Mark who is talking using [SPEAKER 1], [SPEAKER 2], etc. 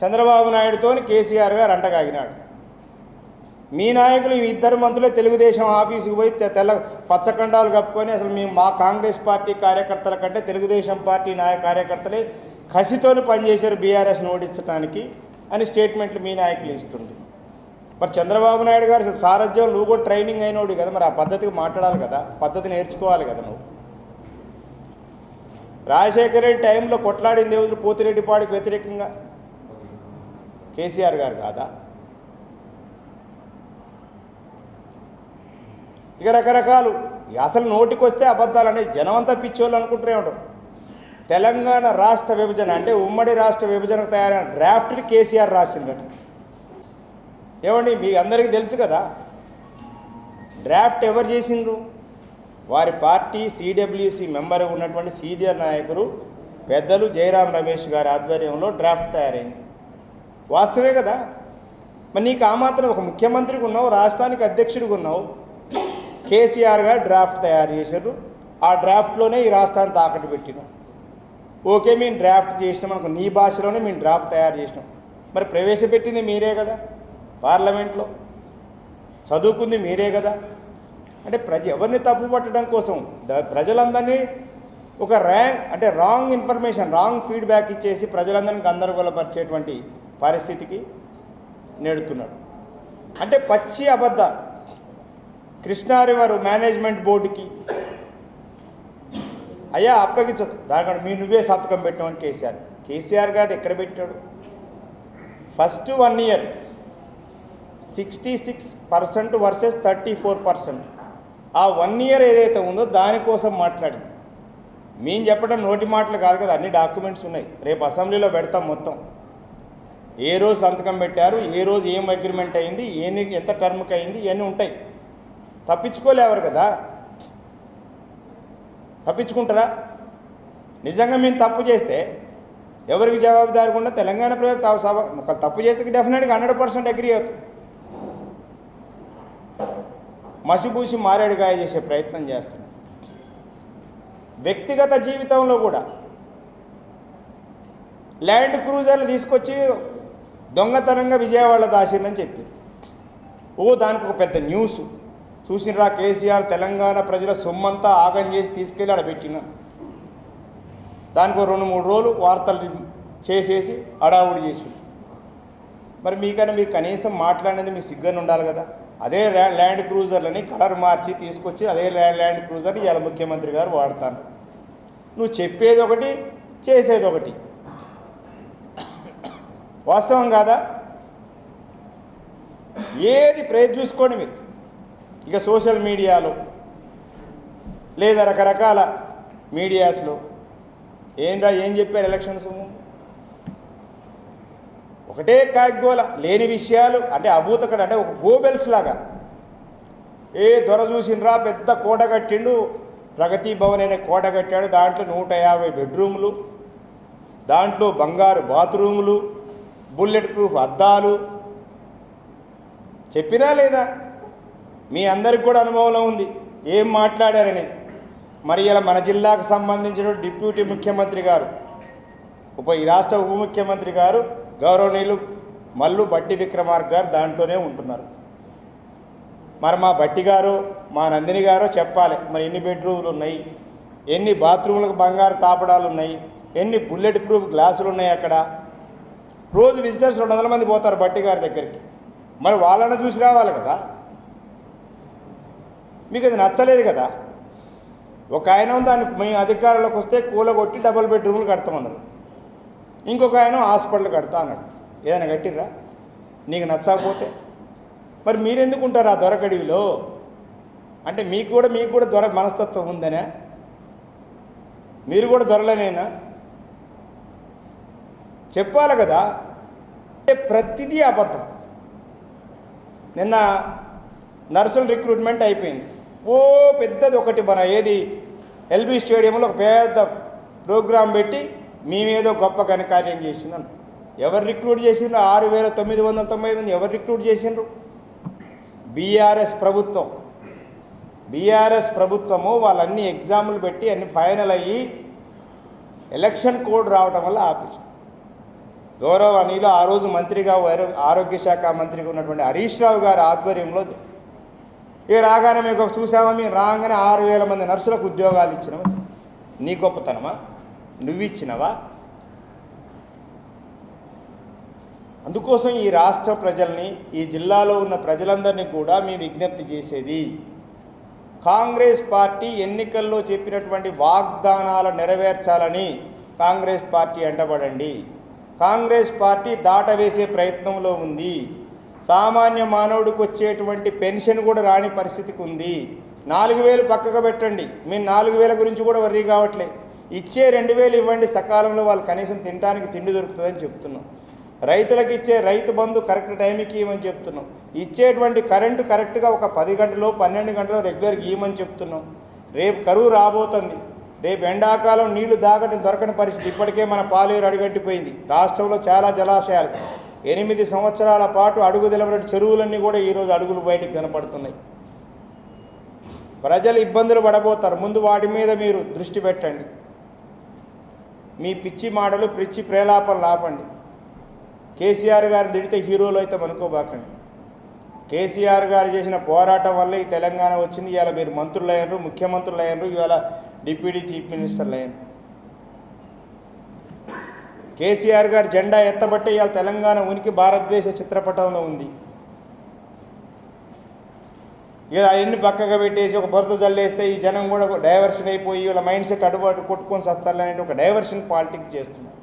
[SPEAKER 1] చంద్రబాబు నాయుడుతో కేసీఆర్ గారు అంటగాగినాడు. మీ నాయకులు ఈ ఇద్దరు మంత్రులే తెలుగుదేశం ఆఫీసుకు పోయి తెల్ల పచ్చకండాలు కప్పుకొని అసలు మేము మా కాంగ్రెస్ పార్టీ కార్యకర్తల కంటే తెలుగుదేశం పార్టీ నాయ కార్యకర్తలే కసితోని పనిచేశారు బీఆర్ఎస్ని ఓడించడానికి అని స్టేట్మెంట్లు మీ నాయకులు ఇస్తుంది మరి చంద్రబాబు నాయుడు గారు సారథ్యం నువ్వు కూడా ట్రైనింగ్ అయినోడు కదా మరి ఆ పద్ధతికి మాట్లాడాలి కదా పద్ధతి నేర్చుకోవాలి కదా నువ్వు. రాజశేఖర రెడ్డి టైంలో కొట్లాడింది ఎవరు? పోతిరెడ్డిపాడికి వ్యతిరేకంగా కేసీఆర్ గారు కాదా? ఇక రకరకాలు. అసలు నోటికొస్తే అబద్ధాలు అనేది జనమంతా పిచ్చోళ్ళు అనుకుంటూనే ఉంటారు తెలంగాణ రాష్ట్ర విభజన అంటే ఉమ్మడి రాష్ట్ర విభజనకు తయారైన డ్రాఫ్ట్ని కేసీఆర్ రాసిందట. ఏమండి మీ అందరికీ తెలుసు కదా? డ్రాఫ్ట్ ఎవరు చేసిండ్రు? వారి పార్టీ సిడబ్ల్యూసి మెంబర్ ఉన్నటువంటి సీనియర్ నాయకులు పెద్దలు జయరాం రమేష్ గారి ఆధ్వర్యంలో డ్రాఫ్ట్ తయారైంది. వాస్తవే కదా? మరి నీకు ఆ మాత్రం ఒక ముఖ్యమంత్రికి ఉన్నావు రాష్ట్రానికి అధ్యక్షుడిగా ఉన్నావు. కేసీఆర్ గారు డ్రాఫ్ట్ తయారు చేశారు. ఆ డ్రాఫ్ట్లోనే ఈ రాష్ట్రాన్ని తాకట్టు పెట్టినాం ఓకే మేము డ్రాఫ్ట్ చేసినాం అనుకో నీ భాషలోనే మేము డ్రాఫ్ట్ తయారు చేసినాం. మరి ప్రవేశపెట్టింది మీరే కదా పార్లమెంట్లో. చదువుకుంది మీరే కదా. అంటే ప్రజ ఎవరిని తప్పు పట్టడం కోసం? ప్రజలందరినీ ఒక ర్యాంక్ అంటే రాంగ్ ఇన్ఫర్మేషన్ రాంగ్ ఫీడ్బ్యాక్ ఇచ్చేసి ప్రజలందరినీ గందరగోళపరిచేటువంటి పరిస్థితికి నేడుతున్నాడు. అంటే పచ్చి అబద్ధాలు కృష్ణా రివర్ మేనేజ్మెంట్ బోర్డుకి అయ్యా అప్పగించదు దానికంటే మీ నువ్వే సంతకం పెట్టామని కేసీఆర్. కేసీఆర్ గారు ఎక్కడ పెట్టాడు? First one year sixty six percent versus thirty four percent. ఆ వన్ ఇయర్ ఏదైతే ఉందో దానికోసం మాట్లాడింది. మేము చెప్పడం నోటి మాటలు కాదు కదా అన్ని డాక్యుమెంట్స్ ఉన్నాయి. రేపు అసెంబ్లీలో పెడతాం మొత్తం. ఏ రోజు సంతకం పెట్టారు ఏ రోజు ఏం అగ్రిమెంట్ అయింది ఏని ఎంత టర్మ్కి అయింది ఇవన్నీ ఉంటాయి. తప్పించుకోలేవారు కదా? తప్పించుకుంటారా? నిజంగా మేము తప్పు చేస్తే ఎవరికి జవాబుదారుకుండా తెలంగాణ ప్రజలు తా- సభ ఒక తప్పు చేస్తే డెఫినెట్గా హండ్రెడ్ పర్సెంట్ అగ్రి అవుతుంది మసిబూసి మారేడుగాయ చేసే ప్రయత్నం చేస్తున్నాం. వ్యక్తిగత జీవితంలో కూడా ల్యాండ్ క్రూజర్లు తీసుకొచ్చి దొంగతనంగా విజయవాడ దాచిందని చెప్పి ఓ దానికి ఒక పెద్ద న్యూస్. చూసినరా కేసీఆర్ తెలంగాణ ప్రజల సొమ్మంతా ఆగం చేసి తీసుకెళ్ళి ఆడ పెట్టిన. దానికి రెండు మూడు రోజులు వార్తలు చేసేసి అడావుడి చేసి మరి మీకైనా మీరు కనీసం మాట్లాడేది మీకు సిగ్గని ఉండాలి కదా. అదే ల్యాండ్ క్రూజర్లని కలర్ మార్చి తీసుకొచ్చి అదే ల్యాండ్ క్రూజర్ని ఇవాళ ముఖ్యమంత్రి గారు వాడతాను నువ్వు చెప్పేది ఒకటి చేసేది ఒకటి. వాస్తవం కాదా? ఏది ప్రేజ్ చూసుకోండి మీరు. ఇక సోషల్ మీడియాలో లేదా రకరకాల మీడియాస్లో. ఏంరా ఏం చెప్పారు ఎలక్షన్స్ ఒకటే కాగ్గోల లేని విషయాలు అంటే అభూతకర అంటే ఒక గోబెల్స్ లాగా. ఏ దొర చూసినరా పెద్ద కోట కట్టిండు ప్రగతి భవన్ అనే కోట కట్టాడు దాంట్లో నూట యాభై బెడ్రూములు దాంట్లో బంగారు బాత్రూములు బుల్లెట్ ప్రూఫ్ అద్దాలు. చెప్పినా లేదా? మీ అందరికి కూడా అనుభవంలో ఉంది. ఏం మాట్లాడారని? మరి ఇలా మన జిల్లాకు సంబంధించిన డిప్యూటీ ముఖ్యమంత్రి గారు ఉప ఈ రాష్ట్ర ఉప ముఖ్యమంత్రి గారు గౌరవనీయులు మల్లు బట్టి విక్రమార్క గారు దాంట్లోనే ఉంటున్నారు. మరి మా బట్టి గారు మా నందిని గారు చెప్పాలి. మరి ఎన్ని బెడ్రూమ్లు ఉన్నాయి? ఎన్ని బాత్రూములకు బంగారు తాపడాలు ఉన్నాయి? ఎన్ని బుల్లెట్ ప్రూఫ్ గ్లాసులు ఉన్నాయి అక్కడ? రోజు విజిటర్స్ రెండు వందల మంది పోతారు బట్టి గారి దగ్గరికి. మరి వాళ్ళని చూసి రావాలి కదా? మీకు అది నచ్చలేదు కదా? ఒక ఆయన దాన్ని మేము అధికారంలోకి వస్తే కూలగొట్టి డబుల్ బెడ్రూమ్లు కడతామన్నారు ఇంకొక ఆయన హాస్పిటల్ కడతా అన్నాడు ఏదైనా కట్టిర్రా? నీకు నచ్చకపోతే? మరి మీరెందుకు ఉంటారు ఆ దొరకడివిలో? అంటే మీకు కూడా మీకు కూడా దొర మనస్తత్వం ఉందనే? మీరు కూడా దొరలేనేనా? చెప్పాలి కదా. ప్రతిదీ అబద్ధం. నిన్న నర్సుల రిక్రూట్మెంట్ అయిపోయింది. ఓ పెద్దది ఒకటి మన ఏది ఎల్బీ స్టేడియంలో ఒక పెద్ద ప్రోగ్రాం పెట్టి మేమేదో గొప్ప ఘనకార్యం చేసినాం. ఎవరు రిక్రూట్ చేసిండ్రు? ఆరు వేల తొమ్మిది వందల తొంభై మంది ఎవరు రిక్రూట్ చేసిండ్రు? బీఆర్ఎస్ ప్రభుత్వం. బీఆర్ఎస్ ప్రభుత్వము వాళ్ళన్ని ఎగ్జాములు పెట్టి అన్ని ఫైనల్ అయ్యి ఎలక్షన్ కోడ్ రావడం వల్ల ఆపేసింది గౌరవనీయులు ఆ రోజు మంత్రిగా ఆరోగ్య శాఖ మంత్రిగా ఉన్నటువంటి హరీష్ రావు గారి ఆధ్వర్యంలో ఇక రాగానే మీకు చూసామా మేము రాగానే ఆరు వేల మంది నర్సులకు ఉద్యోగాలు ఇచ్చినావా నీ గొప్పతనమా? నువ్విచ్చినవా అందుకోసం ఈ రాష్ట్ర ప్రజల్ని ఈ జిల్లాలో ఉన్న ప్రజలందరినీ కూడా మేము విజ్ఞప్తి చేసేది కాంగ్రెస్ పార్టీ ఎన్నికల్లో చెప్పినటువంటి వాగ్దానాలు నెరవేర్చాలని కాంగ్రెస్ పార్టీ అంటబడండి. కాంగ్రెస్ పార్టీ దాటవేసే ప్రయత్నంలో ఉంది. సామాన్య మానవుడికి వచ్చేటువంటి పెన్షన్ కూడా రాని పరిస్థితికి ఉంది. నాలుగు వేలు పక్కకు పెట్టండి. మేము నాలుగు వేల గురించి కూడా వర్రీ కావట్లే. ఇచ్చే రెండు వేలు ఇవ్వండి. సకాలంలో వాళ్ళు కనీసం తినడానికి తిండి దొరుకుతుందని చెప్తున్నాం. రైతులకు ఇచ్చే రైతు బంధు కరెక్ట్ టైంకి ఇవ్వమని చెప్తున్నాం. ఇచ్చేటువంటి కరెంటు కరెక్ట్గా ఒక పది గంటలో పన్నెండు గంటలు రెగ్యులర్గా ఇవ్వమని చెప్తున్నాం. రేపు కరువు రాబోతుంది. రేపు ఎండాకాలం నీళ్ళు దాగటం దొరకని పరిస్థితి. ఇప్పటికే మన పాలేరు అడుగట్టిపోయింది. రాష్ట్రంలో చాలా జలాశయాలు. ఎనిమిది సంవత్సరాల పాటు అడుగు తెలవనటువంటి చెరువులన్నీ కూడా ఈరోజు అడుగులు బయటికి కనపడుతున్నాయి. ప్రజలు ఇబ్బందులు పడబోతారు. ముందు వాటి మీద మీరు దృష్టి పెట్టండి. మీ పిచ్చి మాటలు పిచ్చి ప్రేలాపలు లాపండి. కేసీఆర్ గారిని తిడితే హీరోలు అయితే అనుకోబాకండి కేసీఆర్ గారు చేసిన పోరాటం వల్ల ఈ తెలంగాణ వచ్చింది. ఇవాళ మీరు మంత్రులు అయ్యారు ముఖ్యమంత్రులు అయ్యారు ఇవాళ deputy chief minister line. KCR garu జెండా ఎత్తబట్టే ఇవాళ తెలంగాణ ఉనికి భారతదేశ చిత్రపటంలో ఉంది. ఇక అవన్నీ పక్కగా పెట్టేసి ఒక బురద జల్లేస్తే ఈ జనం కూడా డైవర్షన్ అయిపోయి వీళ్ళ మైండ్ సెట్ అడుబాటు కొట్టుకొని వస్తారు ఒక డైవర్షన్ పాలిటిక్స్ చేస్తున్నారు.